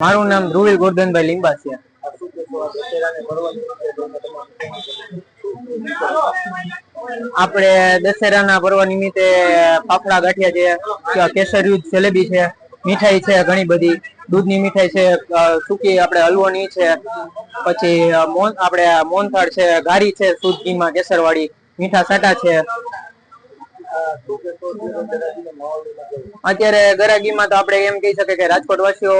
મારું નામ ધ્રુવીલ ગોરધનભાઈ લિંબાસિયા આપણે દશેરાના પર્વ નિમિત્તે ફાફડા ગાંઠિયા છે કેસરિયું જલેબી છે, મીઠાઈ છે ઘણી બધી. દૂધની મીઠાઈ છે સૂકી આપણે હલવોની છે, પછી મોન, આપણે મોનથાળ છે ઘારી છે શુદ્ધ ઘીમાં કેસરવાળી, મીઠા સાટા છે. અત્યારે ગરાગીમાં તો આપણે એમ કહી શકીએ કે રાજકોટ વાસીઓ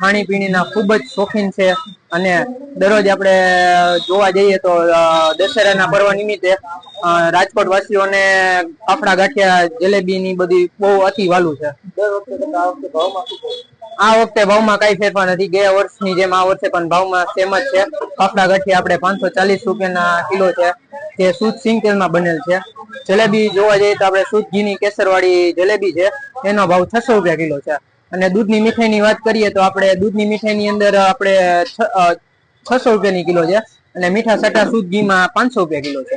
ખાણીપીણીના ખૂબ જ શોખીન છે અને દરરોજ આપણે જોવા જઈએ તો દશેરાના પર્વ નિમિત્તે રાજકોટ વાસીઓને ફાફડા ગાંઠિયા જલેબીની બધી બહુ અતિ વાલું છે. આ વખતે ભાવમાં કઈ ફેરફાર નથી. ગયા વર્ષની જેમ આ વર્ષે પણ ભાવમાં સેમ જ છે. ફાફડા ગાંઠિયા આપણે પાંચસો ચાલીસ રૂપિયાના કિલો છે. તે શુદ્ધ સિંગતેલમાં બનેલ છે. જલેબી જોવા જઈએ તો આપણે શુદ્ધ ઘીની કેસરવાળી જલેબી છે, એનો ભાવ છસો રૂપિયા કિલો છે. અને દૂધની મીઠાઈની વાત કરીએ તો આપણે દૂધની મીઠાઈની અંદર આપણે છસો રૂપિયાની કિલો છે અને મીઠા સટા શુદ્ધ પાંચસો રૂપિયા કિલો છે.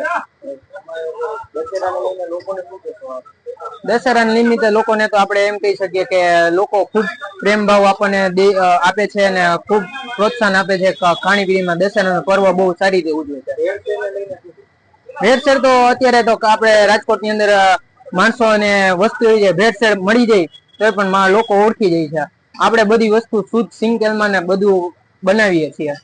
દશેરાના નિમિત્તે લોકોને તો આપણે એમ કહી શકીએ કે લોકો ખૂબ પ્રેમ ભાવ આપણને આપે છે અને ખૂબ પ્રોત્સાહન આપે છે. ખાણીપીણીમાં દશેરાનો પર્વ બહુ સારી રીતે ઉજવે છે. ભેળસેળ તો અત્યારે તો આપણે રાજકોટની અંદર માણસો અને વસ્તુ એવી છે ભેળસેળ મળી જાય તો પણ લોકો ઓળખી જાય છે. આપણે બધી વસ્તુ શુદ્ધ સિંગ તેલમાં ને બધું બનાવીએ છીએ.